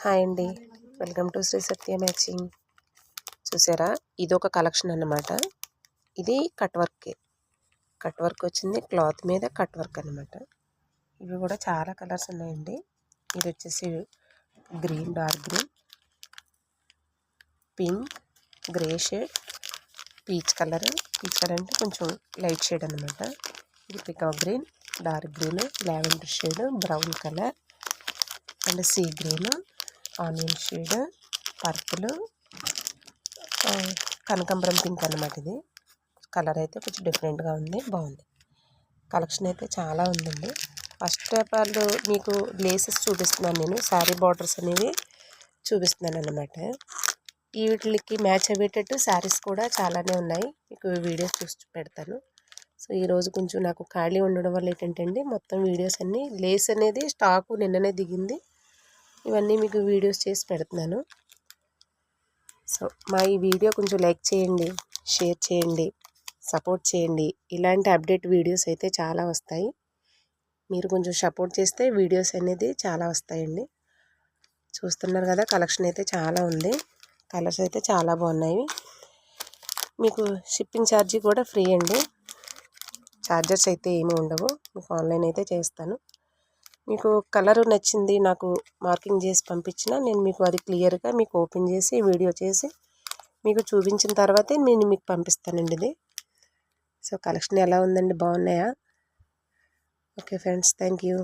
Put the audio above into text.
Hi అండి. Welcome to Shri Satya matching. చూసారా? ఇది ఒక కలెక్షన్ అన్నమాట. ఇది కట్ వర్క్ కట్ వర్క్ వచ్చింది. క్లాత్ మీద కట్ వర్క్ అనమాట ఇవి కూడా చాలా కలర్స్ ఉన్నాయండి. ఇది వచ్చేసి green dark green. Pink grey shade peach colour. Peach colour అంటే కొంచెం లైట్ షేడ్ అనమాట ఇది peacock green dark green lavender shade brown colour and sea green. Onion shade purple కనకంబరం pink అనమాట ఇది. కలర్ అయితే కొంచెం డిఫరెంట్గా ఉంది బాగుంది. కలెక్షన్ అయితే చాలా ఉందండి. ఫస్ట్ ఆఫ్ ఆల్ మీకు లేసెస్ చూపిస్తున్నాను నేను. శారీ బార్డర్స్ అనేవి చూపిస్తున్నాను అనమాట వీటికి మ్యాచ్ అయ్యేటట్టు శారీస్ కూడా చాలానే ఉన్నాయి. మీకు వీడియోస్ చూసి పెడతాను. సో ఈరోజు కొంచెం నాకు ఖాళీ ఉండడం వల్ల ఏంటంటే మొత్తం వీడియోస్ అన్నీ లేస్ అనేది స్టాకు నిన్ననే దిగింది. ఇవన్నీ మీకు వీడియోస్ చేసి పెడుతున్నాను. సో మా ఈ వీడియో కొంచెం లైక్ చేయండి షేర్ చేయండి సపోర్ట్ చేయండి. ఇలాంటి అప్డేట్ వీడియోస్ అయితే చాలా వస్తాయి. మీరు కొంచెం సపోర్ట్ చేస్తే వీడియోస్ అనేది చాలా వస్తాయండి. చూస్తున్నారు కదా కలెక్షన్ అయితే చాలా ఉంది. కలర్స్ అయితే చాలా బాగున్నాయి. మీకు షిప్పింగ్ ఛార్జీ కూడా ఫ్రీ అండి. ఛార్జర్స్ అయితే ఏమీ ఉండవు. మీకు ఆన్లైన్ అయితే చేస్తాను. మీకు కలర్ నచ్చింది నాకు మార్కింగ్ చేసి పంపించిన నేను మీకు అది క్లియర్గా మీకు ఓపెన్ చేసి వీడియో చేసి మీకు చూపించిన తర్వాతే నేను మీకు పంపిస్తానండి ఇది. సో కలెక్షన్ ఎలా ఉందండి? బాగున్నాయా? Okay friends thank you